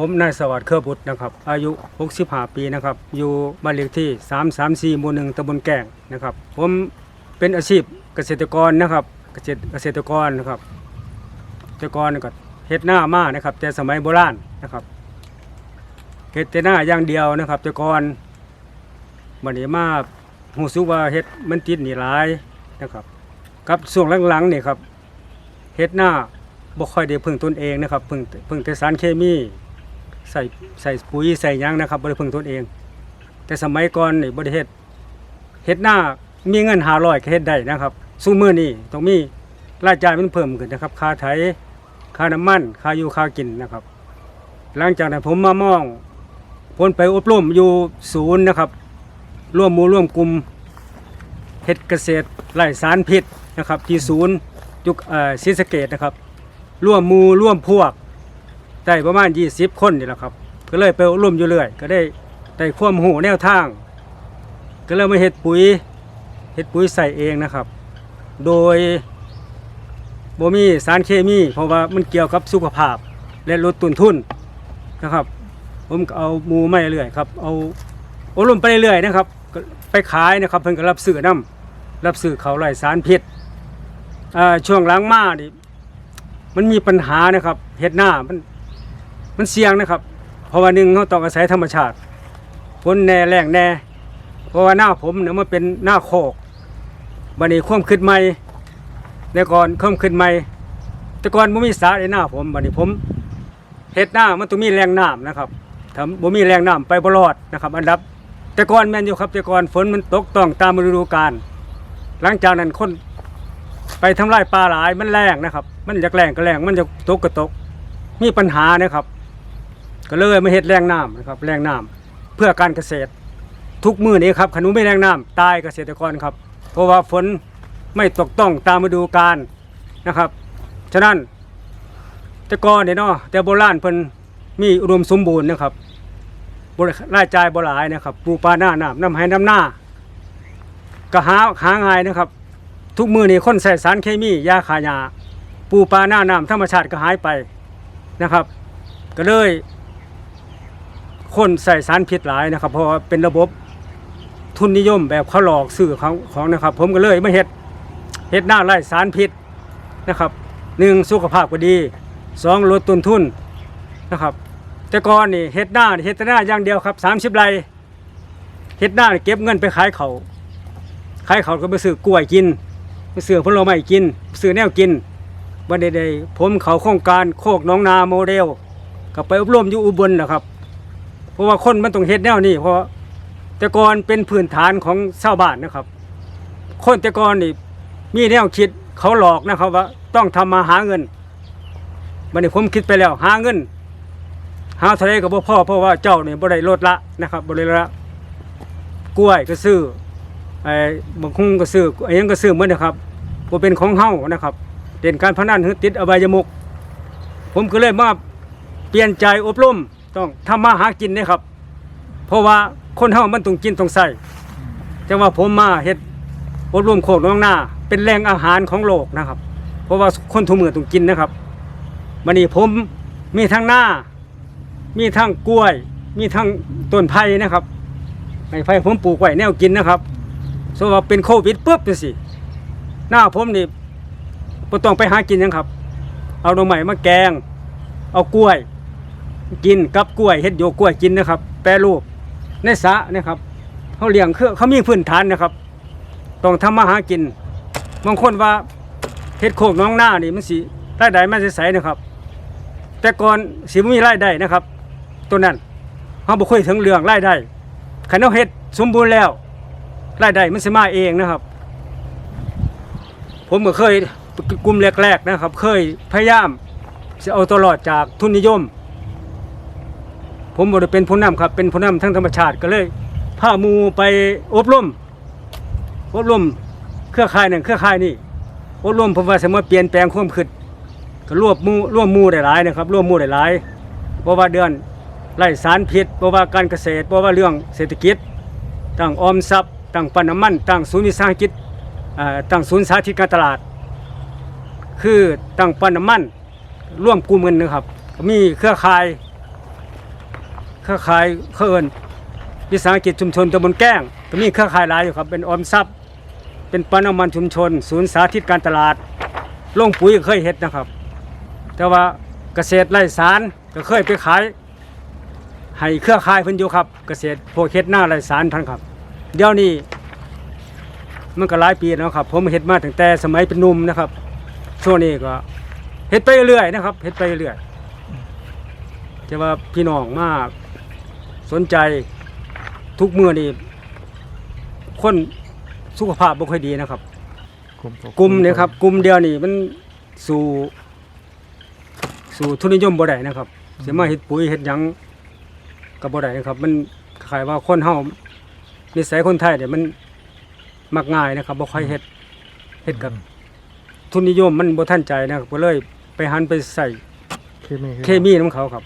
ผมนายสวัสดิ์เครือบุตรนะครับ อายุ 65 ปีนะครับ อยู่บ้านเลขที่ 334 หมู่หนึ่งตำบลแก่งนะครับ ผมเป็นอาชีพเกษตรกรนะครับ เกษตรเกษตรกรนะครับเกษตรกรก็เฮ็ดหน้ามานะครับ แต่สมัยโบราณนะครับเฮ็ดแต่หน้าอย่างเดียวนะครับแต่ก่อนบัดนี้มาหูสึกว่าเฮ็ดมันติดหนี่หลายนะครับกับช่วงหลังๆนี่ครับเฮ็ดหน้าบ่ค่อยได้พึ่งตนเองนะครับพึ่งพึ่งแต่สารเคมี ใส่ใส่ปุ๋ยใส่ยังนะครับบริพึ่งตนเอง แต่สมัยก่อนนี่บริเฮ็ดเฮ็ดหน้ามีเงินหารอยก็เฮ็ดได้นะครับสู้มือนี่ต้องมีรายจ่ายมันเพิ่มขึ้นนะครับค่าไถค่าน้ำมันค่าอยู่ค่ากินนะครับ หลังจากนั้นผมมามองผลไปอบรมอยู่ศูนย์นะครับ ร่วมมู่ร่วมกลุ่มเฮ็ดเกษตรไร่สารพิษนะครับ ที่ศูนย์ยุคเอ่อศรีสะเกดนะครับ ร่วมมู่ร่วมพวก ได้ประมาณ 20 คนนี่แหละครับ ก็เลยไปอบรมอยู่เรื่อย ก็ได้ได้ความหูแนวทาง ก็เลยมาเฮ็ดปุ๋ยเฮ็ดปุ๋ยใส่เองนะครับ โดยบ่มีสารเคมี เพราะว่ามันเกี่ยวกับสุขภาพและลดต้นทุนนะครับ ผมก็เอาหมูไม่เรื่อยครับ เอาอบรมไปเรื่อยนะครับก็ไปขายนะครับเพิ่นก็รับซื้อนํรับซื้อเขาไร่สารพิษอ่าช่วงหลังมานี่มันมีปัญหานะครับเฮ็ดหน้ามัน มันเสี่ยงนะครับ เพราะว่าหนึ่งเขาต้องอาศัยธรรมชาติฝนแน่แรงแน่ เพราะว่าหน้าผมเนี่ยมันเป็นหน้าโคกบันนี้ควมขึ้นใหม่แต่ก่อนควมขึ้นใหม่แต่ก่อนบ่มีสาในหน้าผมบันนี้ผมเฮ็ดหน้ามันต้องมีแรงน้ำนะครับถ้าบ่มีแรงน้ำไปบรอดนะครับ อันดับ แต่ก่อนแม่นอยู่ครับแต่ก่อนฝนมันตกต้องตามฤดูกาลหลังจากนั้นคนไปทำลายปลาหลายมันแรงนะครับ มันจะแรงก็แรงมันจะตกก็ตก มีปัญหานะครับ ก็เลยมาเฮ็ดแรงน้ำนะครับแรงน้ำเพื่อการเกษตร ทุกมือนี้ครับขนุไม่แรงน้ำตายเกษตรกรครับ เพราะว่าฝนไม่ตกต้องตามฤดูกาลนะครับ ฉะนั้นแต่ก่อนเนี่ยเนาะแต่โบราณเพิ่นมีอุดมสมบูรณ์นะครับบริรายจ่ายบ่หลายนะครับปูปลาหน้าน้ำน้ำให้น้ำหน้าก็หาหาง่ายนะครับ ทุกมือนี่คนใส่สารเคมียาขายาปูปลาหน้าน้ำธรรมชาติก็หายไปนะครับ ก็เลย คนใส่สารพิษหลายนะครับ เพราะว่าเป็นระบบทุนนิยมแบบเขาหลอกซื้อของของนะครับ ผมก็เลยไม่เฮ็ดเฮ็ดหน้าไร่สารพิษนะครับหนึ่งสุขภาพก็ดีสองลดต้นทุนนะครับ แต่ก่อนนี่เฮ็ดหน้าเฮ็ดแต่หน้าอย่างเดียวครับสามสิบไร่เฮ็ดหน้าเก็บเงินไปขายเขาขายเขาก็ไปซื้อกล้วยกินไปซื้อผลไม้กินซื้อแนวกินวันใดๆผมเขาโครงการโคกน้องนาโมเดลก็ไปอบรมอยู่อุบลนะครับ ราะว่าคนมันต้องเฮ็ดแนวนี้เพราะแต่ก่อนเป็นพื้นฐานของชาวบ้านนะครับ คนแต่ก่อนนี่มีแนวคิดเขาหลอกนะครับว่าต้องทำมาหาเงินวันนี้ผมคิดไปแล้วหาเงิน หาท่าไรก็บ่พอเพราะว่าเจ้านี่บ่ได้ลดละนะครับบ่ได้ลดละกล้วยก็ซื้อไอ้บางคุงก็ซื้อไอ้ยังก็ซื้อเหมือนนะครับบ่เป็นของเฮานะครับ เด่นการพนันหรือติดอบายมุก ผมก็เลยมาเปลี่ยนใจอบรม ต้องทำมาหากินนะครับ เพราะว่าคนเฮามันต้องกินต้องใส่จังว่าผมมาเฮ็ดอบรมโคกน้องหน้า เป็นแหล่งอาหารของโลกนะครับ เพราะว่าคนทุกมือต้องกินนะครับวันนี้ผมมีทั้งหน้า มีทั้งกล้วย มีทั้งต้นไผ่นะครับไม้ไผ่ผมปลูกไว้แนวกินนะครับสมมติว่าเป็นโควิดปุ๊บจังสิหน้าผมนี่บ่ต้องไปหากินยังครับ เอาดอกไม้มาแกง เอากล้วย กินกับกล้วยเฮ็ดโยกล้วยกินนะครับ แปรรูปในสระนะครับเขาเลี้ยงคือเขามีพื้นฐานนะครับ ต้องทำมาหากิน บางคนว่าเฮ็ดโคกน้องหน้านี่มันสิรายได้มันสิใสนะครับ แต่ก่อนสิบ่มีรายได้นะครับ ตัวนั้นเขาบ่คุยถึงเรื่องรายได้คันเอาเฮ็ดสมบูรณ์แล้วรายได้มันสิมาเองนะครับ ผมก็เคยกลุ่มแรกๆนะครับ เคยพยายามจะเอาตัวรอดจากทุนนิยม ผมบ่ได้เป็นผู้นำครับ เป็นผู้นำทั้งธรรมชาติก็เลยพาหมูไปอบรมอบรมเครือข่ายหนั่นเครือข่ายนี่อบรมผมว่าสามารถเปลี่ยนแปลงความคิดก็รวบมูร่วมมูได้หลายนะครับร่วมมูได้หลายเพราะว่าเดือนไล่สารพิษเพราะว่าการเกษตรเพราะว่าเรื่องเศรษฐกิจตั้งออมทรัพย์ตั้งปันน้ำมันตั้งศูนย์วิสาหกิจอ่าตั้งศูนย์สาธิตการตลาด คือตั้งปันน้ำมันร่วมกลุ่มกันนะครับ มีเครือข่าย เครือข่ายเครือเอินวิสาหกิจชุมชนตำบลแก้งก็มีเครือข่ายหลายอยู่ครับ เป็นออมทรัพย์ เป็นปานามันชุมชน ศูนย์สาธิตการตลาดลงปุ๋ยก็เคยเฮ็ดนะครับ แต่ว่าเกษตรไร่สารก็เคยไปขายให้เครือข่ายเพิ่นอยู่ครับ เกษตรพวกเฮ็ดหน้าไร่สารท่านครับ เดี๋ยวนี้มันก็หลายปีแล้วครับ ผมเฮ็ดมาตั้งแต่สมัยเป็นหนุ่มนะครับช่วงนี้ก็เฮ็ดไปเรื่อยนะครับเฮ็ดไปเรื่อยจะว่าพี่น้องมาก สนใจทุกมือนี่คนสุขภาพบ่ค่อยดีนะครับ กลุ่มกลุ่มเนี่ยครับกลุ่มเดียวนี่มันสู่สู่ทุนนิยมบ่ได้นะครับสิมาเฮ็ดปุ๋ยเฮ็ดหยังก็บ่ได้นะครับ มันคล้ายๆว่าคนเฮานิสัยคนไทยเนี่ยมันมักง่ายนะครับบ่ค่อยเฮ็ดเฮ็ดกับทุนนิยมมันบ่ทันใจนะครับก็เลยไปหันไปใส่เคมีเคมีของเขาครับ